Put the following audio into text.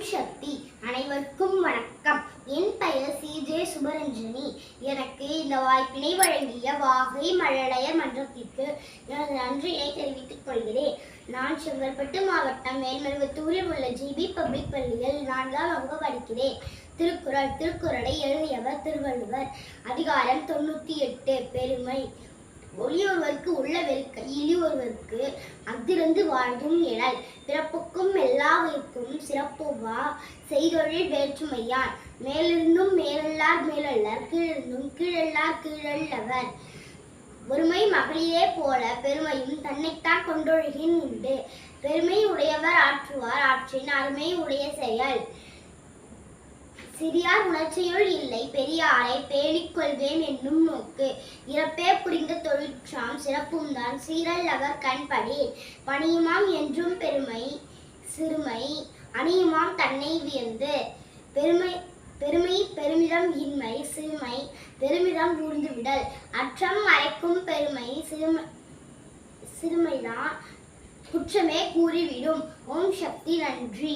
ஓம் சக்தி. அனைவருக்கும் வணக்கம். என் பெயர் சி. ஜே. சுபரஞ்சனி. எனக்கு இந்த வாய்ப்பினை வழங்கிய வாகை மழலைய மன்றத்திற்கு எனது நன்றியை தெரிவித்துக் கொள்கிறேன். நான் செங்கல்பட்டு மாவட்டம் மேல்மருவத்தூரில் உள்ள ஜிபி பப்ளிக் பள்ளியில் நான்காம் வகுப்பு படிக்கிறேன். திருக்குறள் திருக்குறளை எழுதியவர் திருவள்ளுவர். அதிகாரம் தொண்ணூத்தி எட்டு. பெருமை. ஒளியொருவருக்கு உள்ள வெறுக்கை இழியொருவருக்கு அஃதிருந்து வாழ்வும் எழல் பிறப்புக்கும் எல்லாவிற்கும் சிறப்புவா செய்தொழில் வேற்றுமையான். மேலிருந்தும் மேலல்லார் மேலல்லார் கீழிருந்தும் கீழல்லார் கீழல்லவர். ஒருமை மகளிரே போல பெருமையும் தன்னைத்தான் கொண்டொழுகின் உண்டு. பெருமை உடையவர் ஆற்றுவார் ஆற்றின் அருமை உடைய செயல். சிறியார் உணர்ச்சியுள் இல்லை. பெரியாரை பேணிக் கொள்வேன் என்னும் நோக்கு. இறப்பே புரிந்த தொழிற்றாம் சிறப்பும் தான். சீரல் அவர் கண்படி பணியுமாம் என்றும் பெருமை சிறுமை. அணியுமாம் தன்னை வியந்து. பெருமை பெருமை பெருமிதம் இன்மை சிறுமை. பெருமிதம் ஊர்ந்துவிடல் அற்றம் மறைக்கும் பெருமை சிறுமை சிறுமைதான். குற்றமே கூறிவிடும். ஓம் சக்தி நன்றி.